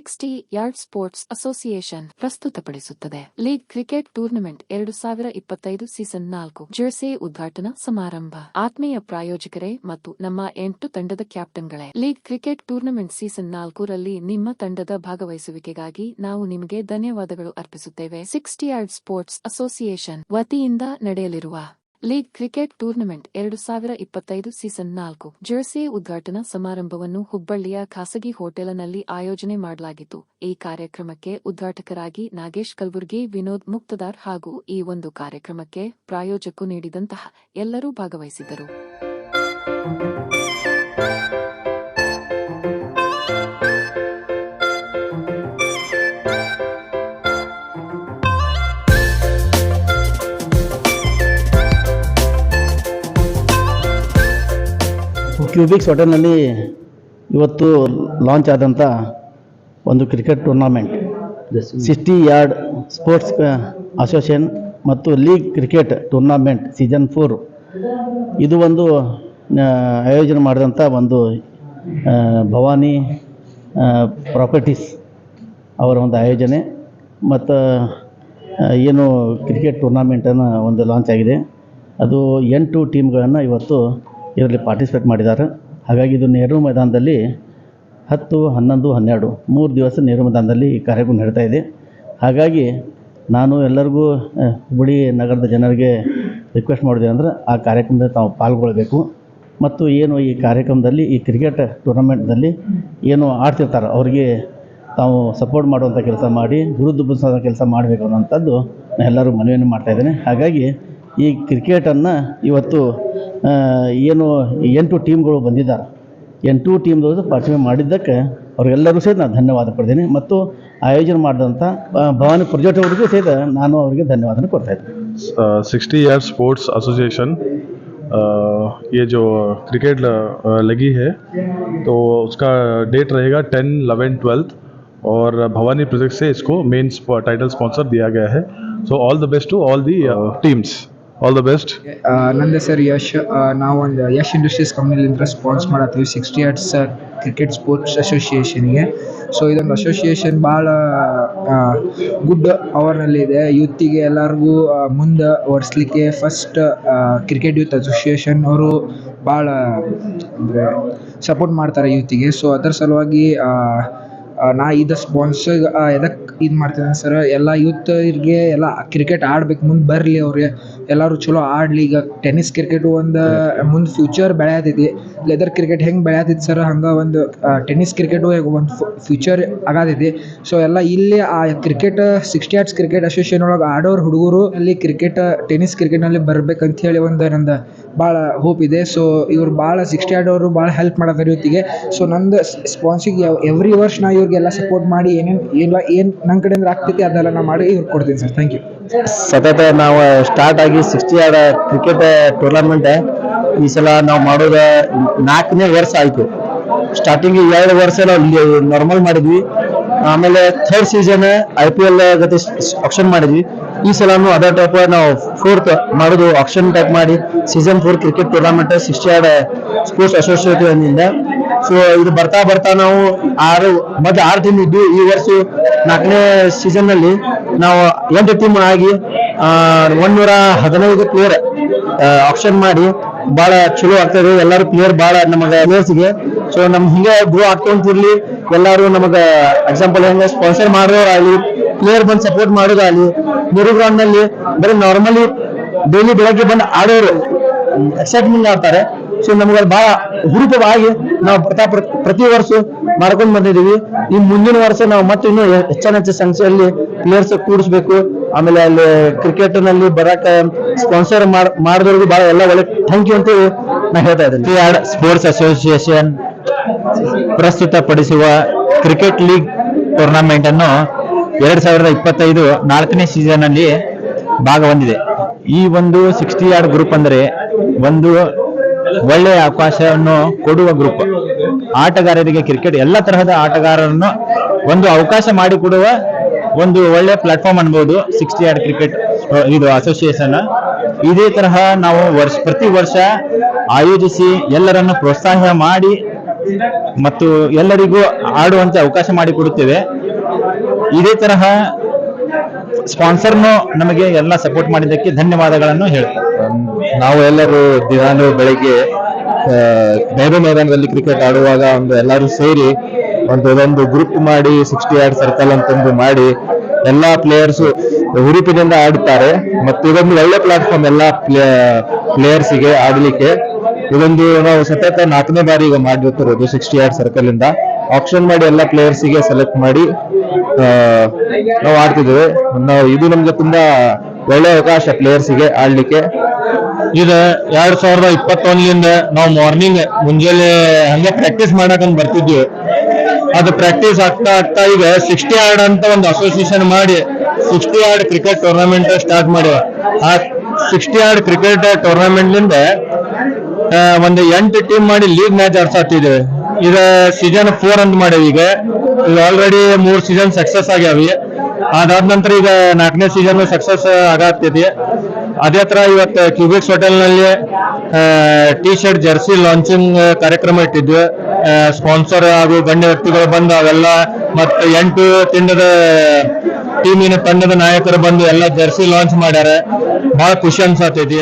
Sixty yard sports association ಪ್ರಸ್ತುತಪಡಿಸುತ್ತದೆ. League cricket tournament ಎರಡು ಸಾವಿರ ಇಪ್ಪತ್ತೈದು ಸೀಸನ್ ನಾಲ್ಕು ಜೆರ್ಸಿ ಉದ್ಘಾಟನಾ ಸಮಾರಂಭ. ಆತ್ಮೀಯ ಪ್ರಾಯೋಜಕರೇ ಮತ್ತು ನಮ್ಮ ಎಂಟು ತಂಡದ ಕ್ಯಾಪ್ಟನ್ಗಳೇ, ಲೀಗ್ ಕ್ರಿಕೆಟ್ ಟೂರ್ನಮೆಂಟ್ ಸೀಸನ್ ನಾಲ್ಕರಲ್ಲಿ ನಿಮ್ಮ ತಂಡದ ಭಾಗವಹಿಸುವಿಕೆಗಾಗಿ ನಾವು ನಿಮಗೆ ಧನ್ಯವಾದಗಳು ಅರ್ಪಿಸುತ್ತೇವೆ. ಸಿಕ್ಸ್ಟಿ ಯಾರ್ಡ್ ಸ್ಪೋರ್ಟ್ಸ್ ಅಸೋಸಿಯೇಷನ್ ವತಿಯಿಂದ ನಡೆಯಲಿರುವ ಲೀಗ್ ಕ್ರಿಕೆಟ್ ಟೂರ್ನಮೆಂಟ್ ಎರಡು ಸಾವಿರ ಇಪ್ಪತ್ತೈದು ಸೀಸನ್ ನಾಲ್ಕು. ಜರ್ಸಿ ಉದ್ಘಾಟನಾ ಸಮಾರಂಭವನ್ನು ಹುಬ್ಬಳ್ಳಿಯ ಖಾಸಗಿ ಹೋಟೆಲ್ನಲ್ಲಿ ಆಯೋಜನೆ ಮಾಡಲಾಗಿತ್ತು. ಈ ಕಾರ್ಯಕ್ರಮಕ್ಕೆ ಉದ್ಘಾಟಕರಾಗಿ ನಾಗೇಶ್ ಕಲ್ಬುರ್ಗಿ, ವಿನೋದ್ ಮುಕ್ತದಾರ್ ಹಾಗೂ ಈ ಒಂದು ಕಾರ್ಯಕ್ರಮಕ್ಕೆ ಪ್ರಾಯೋಜಕು ನೀಡಿದಂತಹ ಎಲ್ಲರೂ ಭಾಗವಹಿಸಿದ್ದರು. ಕ್ಯೂಬಿಕ್ಸ್ ಹೋಟೆಲ್ನಲ್ಲಿ ಇವತ್ತು ಲಾಂಚ್ ಆದಂಥ ಒಂದು cricket tournament sixty yard sports association ಮತ್ತು league cricket tournament season four ಇದು ಒಂದು ಆಯೋಜನೆ ಮಾಡಿದಂಥ ಒಂದು ಭವಾನಿ ಪ್ರಾಪರ್ಟೀಸ್ ಅವರ ಒಂದು ಆಯೋಜನೆ ಮತ್ತು ಏನು ಕ್ರಿಕೆಟ್ ಟೂರ್ನಾಮೆಂಟನ್ನು ಒಂದು ಲಾಂಚ್ ಆಗಿದೆ. ಅದು ಎಂಟು ಟೀಮ್ಗಳನ್ನು ಇವತ್ತು ಇದರಲ್ಲಿ ಪಾರ್ಟಿಸಿಪೇಟ್ ಮಾಡಿದ್ದಾರೆ. ಹಾಗಾಗಿ ಇದು ನೆಹರು ಮೈದಾನದಲ್ಲಿ ಹತ್ತು, ಹನ್ನೊಂದು, ಹನ್ನೆರಡು ಮೂರು ದಿವಸ ನೆಹರು ಮೈದಾನದಲ್ಲಿ ಈ ಕಾರ್ಯಕ್ರಮ ನಡೀತಾ ಇದೆ. ಹಾಗಾಗಿ ನಾನು ಎಲ್ಲರಿಗೂ ಹುಬ್ಬಳ್ಳಿ ನಗರದ ಜನರಿಗೆ ರಿಕ್ವೆಸ್ಟ್ ಮಾಡಿದೆ ಅಂದರೆ ಆ ಕಾರ್ಯಕ್ರಮದಲ್ಲಿ ತಾವು ಪಾಲ್ಗೊಳ್ಬೇಕು ಮತ್ತು ಏನು ಈ ಕಾರ್ಯಕ್ರಮದಲ್ಲಿ, ಈ ಕ್ರಿಕೆಟ್ ಟೂರ್ನಮೆಂಟ್ದಲ್ಲಿ ಏನು ಆಡ್ತಿರ್ತಾರೆ ಅವರಿಗೆ ತಾವು ಸಪೋರ್ಟ್ ಮಾಡುವಂಥ ಕೆಲಸ ಮಾಡಿ ಹುರಿದುಂಬಿಸೋ ಕೆಲಸ ಮಾಡಬೇಕು ಅನ್ನೋಂಥದ್ದು ನಾನು ಎಲ್ಲರೂ ಮನವಿಯನ್ನು ಮಾಡ್ತಾಯಿದ್ದೇನೆ ಹಾಗಾಗಿ ಈ ಕ್ರಿಕೆಟನ್ನು ಇವತ್ತು ಏನು ಎಂಟು ಟೀಮ್ಗಳು ಬಂದಿದ್ದಾರೆ ಎಂಟು ಟೀಮ್ದವರು ಪಾರ್ಟಿಸಿಪೇಟ್ ಮಾಡಿದ್ದಕ್ಕೆ ಅವರೆಲ್ಲರೂ ಸಹಿತ ನಾನು ಧನ್ಯವಾದ ಕೊಡ್ತೀನಿ ಮತ್ತು ಆಯೋಜನೆ ಮಾಡಿದಂಥ ಆ, ಭವಾನಿ ಪ್ರಾಜೆಕ್ಟ್ ಅವರಿಗೂ ಸಹಿತ ನಾನು ಅವರಿಗೆ ಧನ್ಯವಾದನ ಕೊಡ್ತಾ ಇದ್ದೀನಿ सिक्सटी ईयर स्पोर्ट्स एसोसिएशन ये जो क्रिकेट लगी है तो उसका डेट रहेगा टेन इलेवन ट्वेल्थ और भवानी प्रोजेक्ट से इसको मेन टाइटल स्पॉन्सर दिया गया है so all the best to all the teams all the best Nanda sir Yash ನಾವು ಒಂದು ಯಶ್ ಇಂಡಸ್ಟ್ರೀಸ್ ಕಂಪ್ನಿಲಿಂದ ಸ್ಪಾನ್ಸ್ ಮಾಡತ್ತೀವಿ ಸಿಕ್ಸ್ಟಿ ಆರ್ಟ್ಸ್ ಕ್ರಿಕೆಟ್ ಸ್ಪೋರ್ಟ್ಸ್ ಅಸೋಸಿಯೇಷನ್ಗೆ ಸೊ ಇದೊಂದು ಅಸೋಸಿಯೇಷನ್ ಭಾಳ ಗುಡ್ ಅವರ್ನಲ್ಲಿದೆ ಯೂತಿಗೆ ಎಲ್ಲರಿಗೂ ಮುಂದೆ ಓಡಿಸ್ಲಿಕ್ಕೆ ಫಸ್ಟ್ ಕ್ರಿಕೆಟ್ ಯೂತ್ ಅಸೋಸಿಯೇಷನ್ ಅವರು ಭಾಳ, ಅಂದರೆ ಸಪೋರ್ಟ್ ಮಾಡ್ತಾರೆ ಯೂತಿಗೆ ಸೊ ಅದರ ಸಲುವಾಗಿ ನಾ ಇದು ಸ್ಪಾನ್ಸರ್ ಎದಕ್ಕೆ ಇದು ಮಾಡ್ತೀನಿ ಸರ್ ಎಲ್ಲ ಯೂತ್ರಿಗೆ ಎಲ್ಲ ಕ್ರಿಕೆಟ್ ಆಡ್ಬೇಕು ಮುಂದೆ ಬರಲಿ ಅವ್ರಿಗೆ ಎಲ್ಲರೂ ಚಲೋ ಆಡಲಿ. ಈಗ ಟೆನ್ನಿಸ್ ಕ್ರಿಕೆಟು ಒಂದು ಮುಂದೆ ಫ್ಯೂಚರ್ ಬೆಳೆಯತೈತಿ. ಲೆದರ್ ಕ್ರಿಕೆಟ್ ಹೆಂಗೆ ಬೆಳೆಯತೈತಿ ಸರ್ ಹಂಗೆ ಒಂದು ಟೆನ್ನಿಸ್ ಕ್ರಿಕೆಟು ಒಂದು ಫ್ಯೂಚರ್ ಆಗತೈತಿ. ಸೊ ಎಲ್ಲ ಇಲ್ಲಿ, ಆ cricket sixty yards cricket association ಒಳಗೆ ಆಡೋರು ಹುಡುಗರು ಅಲ್ಲಿ ಕ್ರಿಕೆಟ್ ಟೆನ್ನಿಸ್ ಕ್ರಿಕೆಟ್ನಲ್ಲಿ ಬರ್ಬೇಕಂತ ಹೇಳಿ ಒಂದು ನಂದು ಭಾಳ ಹೋಪ್ ಇದೆ. ಸೊ ಇವ್ರು ಭಾಳ ಸಿಕ್ಸ್ಟಿ ಆಡೋರು ಭಾಳ ಹೆಲ್ಪ್ ಮಾಡತ್ತಾರೆ ಇವತ್ತಿಗೆ ಸೊ ನಂದು ಸ್ಪಾನ್ಸಿಗೆ ಎವ್ರಿ ವರ್ಷ ನಾ ಇವ್ರಿಗೆಲ್ಲ ಸಪೋರ್ಟ್ ಮಾಡಿ ಏನೇನು ಎಲ್ಲ ಏನು ನನ್ನ ಕಡೆಯಿಂದ ಆಗ್ತೈತಿ ಅದೆಲ್ಲ ನಾ ಮಾಡಿ ಇವ್ರಿಗೆ ಕೊಡ್ತೀನಿ ಸರ್ ಥ್ಯಾಂಕ್ ಯು ಸತತ ನಾವು ಸ್ಟಾರ್ಟ್ ಆಗಿ ಸಿಕ್ಸ್ಟಿ ಆಡ ಕ್ರಿಕೆಟ್ ಟೂರ್ನಮೆಂಟ್ ಈ ಸಲ ನಾವು ಮಾಡೋದ ನಾಲ್ಕನೇ ವರ್ಷ ಆಯಿತು. ಸ್ಟಾರ್ಟಿಂಗ್ ಎರಡು ವರ್ಷ ನಾವು ನಾರ್ಮಲ್ ಮಾಡಿದ್ವಿ. ಆಮೇಲೆ third season I P L ಜೊತೆ ಆಕ್ಷನ್ ಮಾಡಿದ್ವಿ. ಈ ಸಲ ಅದೇ ಟೈಪ್ ನಾವು ಫೋರ್ತ್ ಮಾಡೋದು ಆಕ್ಷನ್ ಟೈಪ್ ಮಾಡಿ season four cricket tournament sixty yard sports association so ಇದು ಬರ್ತಾ ಬರ್ತಾ ನಾವು ಆರು, ಮತ್ತೆ ಆರು ಟೀಮ್ ಇದ್ವಿ. ಈ ವರ್ಷ ನಾಲ್ಕನೇ ಸೀಸನ್ನಲ್ಲಿ ನಾವು ಎಂಟು ಟೀಮ್ ಆಗಿ ಒಂದೂರ ಹದಿನೈದು ಪ್ಲೇಯರ್ ಆಪ್ಷನ್ ಮಾಡಿ. ಬಹಳ ಚಲೋ ಆಗ್ತದೆ ಎಲ್ಲರೂ ಪ್ಲೇಯರ್ ಬಹಳ ನಮಗೆ ಪ್ಲೇಯರ್ಸ್ಗೆ ಸೊ ನಮ್ ಹಿಂಗೆ ಗ್ರೋ ಆಗ್ಕೊಂತಿರ್ಲಿ ಎಲ್ಲಾರು ನಮಗ ಎಕ್ಸಾಂಪಲ್ ಹೆಂಗ ಸ್ಪಾನ್ಸರ್ ಮಾಡೋರಾಗ್ಲಿ ಪ್ಲೇಯರ್ ಬಂದ್ ಸಪೋರ್ಟ್ ಮಾಡೋದಾಗ್ಲಿ ಮೂರು ಗ್ರೌಂಡ್ನಲ್ಲಿ ಬರೀ ನಾರ್ಮಲಿ ಡೈಲಿ ಬೆಳಗ್ಗೆ ಬಂದು ಆಡೋರು ಎಕ್ಸೈಟ್ಮೆಂಟ್ ಆಡ್ತಾರೆ ಸೊ ನಮ್ಗೆ ಬಹಳ ಹುರುಪವಾಗಿ ನಾವು ಪ್ರತಿ ವರ್ಷ ಮಾಡ್ಕೊಂಡ್ ಬಂದಿದೀವಿ. ಈ ಮುಂದಿನ ವರ್ಷ ನಾವು ಮತ್ತೆ ಇನ್ನೂ ಹೆಚ್ಚಿನ ಹೆಚ್ಚು ಸಂಖ್ಯೆಯಲ್ಲಿ ಪ್ಲೇಯರ್ಸ್ ಕೂಡಿಸ್ಬೇಕು. ಆಮೇಲೆ ಅಲ್ಲಿ ಕ್ರಿಕೆಟ್ನಲ್ಲಿ ಬರಕ ಸ್ಪಾನ್ಸರ್ ಮಾಡಿದವ್ರಿಗೂ ಬಹಳ ಎಲ್ಲ ಒಳ್ಳೆ ಥ್ಯಾಂಕ್ ಯು ಅಂತ ನಾ ಹೇಳ್ತಾ ಇದ್ದೀನಿ. ಸ್ಪೋರ್ಟ್ಸ್ ಅಸೋಸಿಯೇಷನ್ ಪ್ರಸ್ತುತಪಡಿಸುವ ಕ್ರಿಕೆಟ್ ಲೀಗ್ ಟೂರ್ನಮೆಂಟ್ ಅನ್ನು ಎರಡ್ ಸಾವಿರದ ಇಪ್ಪತ್ತೈದು ನಾಲ್ಕನೇ ಸೀಸನ್ ಅಲ್ಲಿ ಭಾಗ ಹೊಂದಿದೆ ಈ ಒಂದು ಸಿಕ್ಸ್ಟಿ ಯಾರ್ಡ್ ಗ್ರೂಪ್ ಅಂದರೆ ಒಂದು ಒಳ್ಳೆಯ ಅವಕಾಶವನ್ನು ಕೊಡುವ ಗ್ರೂಪ್ ಆಟಗಾರರಿಗೆ ಕ್ರಿಕೆಟ್ ಎಲ್ಲ ತರಹದ ಆಟಗಾರರನ್ನು ಒಂದು ಅವಕಾಶ ಮಾಡಿಕೊಡುವ ಒಂದು ಒಳ್ಳೆ ಪ್ಲಾಟ್ಫಾರ್ಮ್ ಅನ್ಬೋದು ಸಿಕ್ಸ್ಟಿ ಯಾರ್ಡ್ ಕ್ರಿಕೆಟ್ ಇದು ಅಸೋಸಿಯೇಷನ್ ಇದೇ ತರಹ ನಾವು ವರ್ಷ, ಪ್ರತಿ ವರ್ಷ ಆಯೋಜಿಸಿ ಎಲ್ಲರನ್ನು ಪ್ರೋತ್ಸಾಹ ಮಾಡಿ ಮತ್ತು ಎಲ್ಲರಿಗೂ ಆಡುವಂತೆ ಅವಕಾಶ ಮಾಡಿಕೊಡುತ್ತೇವೆ. ಇದೇ ತರಹ ಸ್ಪಾನ್ಸರ್ನು ನಮಗೆ ಎಲ್ಲ ಸಪೋರ್ಟ್ ಮಾಡಿದ್ದಕ್ಕೆ ಧನ್ಯವಾದಗಳನ್ನು ಹೇಳ್ತೇವೆ ನಾವು ಎಲ್ಲರೂ ದಿನಾನು ಬೆಳಿಗ್ಗೆ ಬೇರೆ ಮೈದಾನದಲ್ಲಿ ಕ್ರಿಕೆಟ್ ಆಡುವಾಗ ಒಂದು ಎಲ್ಲರೂ ಸೇರಿ ಒಂದು ಒಂದು ಗ್ರೂಪ್ ಮಾಡಿ ಸಿಕ್ಸ್ಟಿ ಯಾರ್ಡ್ ಸರ್ಕಲ್ ಅಂತಂದು ಮಾಡಿ, ಎಲ್ಲಾ ಪ್ಲೇಯರ್ಸ್ ಹುರುಪಿನಿಂದ ಆಡುತ್ತಾರೆ ಮತ್ತು ಇದೊಂದು ಒಳ್ಳೆ ಪ್ಲಾಟ್ಫಾರ್ಮ್ ಎಲ್ಲಾ ಪ್ಲೇಯರ್ಸಿಗೆ ಆಡಲಿಕ್ಕೆ. ಇದೊಂದು ನಾವು ಸತತ ನಾಲ್ಕನೇ ಬಾರಿ ಈಗ ಮಾಡಿರ್ತಿರೋದು ಸಿಕ್ಸ್ಟಿ ಆರ್ಟ್ ಸರ್ಕಲ್ ಇಂದ. ಆಪ್ಷನ್ ಮಾಡಿ ಎಲ್ಲ ಪ್ಲೇಯರ್ಸಿಗೆ ಸೆಲೆಕ್ಟ್ ಮಾಡಿ ನಾವು ಆಡ್ತಿದ್ದೇವೆ. ನಾವು ಇದು ನಮ್ಗೆ ತುಂಬಾ ಒಳ್ಳೆ ಅವಕಾಶ ಪ್ಲೇಯರ್ಸಿಗೆ ಆಡ್ಲಿಕ್ಕೆ. ಇದು ಎರಡ್ ಸಾವಿರದ ಇಪ್ಪತ್ತೊಂದರಿಂದ ನಾವು ಮಾರ್ನಿಂಗ್ ಮುಂಜಾನೆ ಹಂಗೆ ಪ್ರಾಕ್ಟೀಸ್ ಮಾಡಕಂತ ಬರ್ತಿದ್ವಿ. ಅದು ಪ್ರಾಕ್ಟೀಸ್ ಆಗ್ತಾ ಆಗ್ತಾ ಈಗ ಸಿಕ್ಸ್ಟಿ ಆರ್ಡ್ ಅಂತ ಒಂದು ಅಸೋಸಿಯೇಷನ್ ಮಾಡಿ sixty yard cricket tournament start ಮಾಡಿ ಆ ಸಿಕ್ಸ್ಟಿ ಆರ್ಡ್ ಕ್ರಿಕೆಟ್ ಟೂರ್ನಮೆಂಟ್ನಿಂದ ಒಂದು ಎಂಟು ಟೀಮ್ ಮಾಡಿ ಲೀಗ್ ಮ್ಯಾಚ್ ಆಡ್ಸಾತಿದ್ದೇವೆ ಈಗ ಸೀಸನ್ ಫೋರ್ ಅಂತ ಮಾಡೇವಿ ಈಗ. ಈಗ ಆಲ್ರೆಡಿ ಮೂರ್ ಸೀಸನ್ ಸಕ್ಸಸ್ ಆಗ್ಯಾವಿ. ಅದಾದ ನಂತರ ಈಗ ನಾಲ್ಕನೇ ಸೀಸನ್ ಸಕ್ಸಸ್ ಆಗತ್ತೈತಿ ಅದೇ ತರ ಇವತ್ತು ಕ್ಯೂಬಿಕ್ಸ್ ಹೋಟೆಲ್ನಲ್ಲಿ ಟಿ ಶರ್ಟ್ ಜರ್ಸಿ ಲಾಂಚಿಂಗ್ ಕಾರ್ಯಕ್ರಮ ಇಟ್ಟಿದ್ವಿ. ಸ್ಪಾನ್ಸರ್ ಹಾಗೂ ಗಣ್ಯ ವ್ಯಕ್ತಿಗಳು ಬಂದು ಅವೆಲ್ಲ ಮತ್ತೆ ಎಂಟು ತಿಂಡದ ಟೀಮಿನ ತಂಡದ ನಾಯಕರು ಬಂದು ಎಲ್ಲ ಜರ್ಸಿ ಲಾಂಚ್ ಮಾಡ್ಯಾರ. ಬಹಳ ಖುಷಿ ಅನ್ಸತೈತಿ.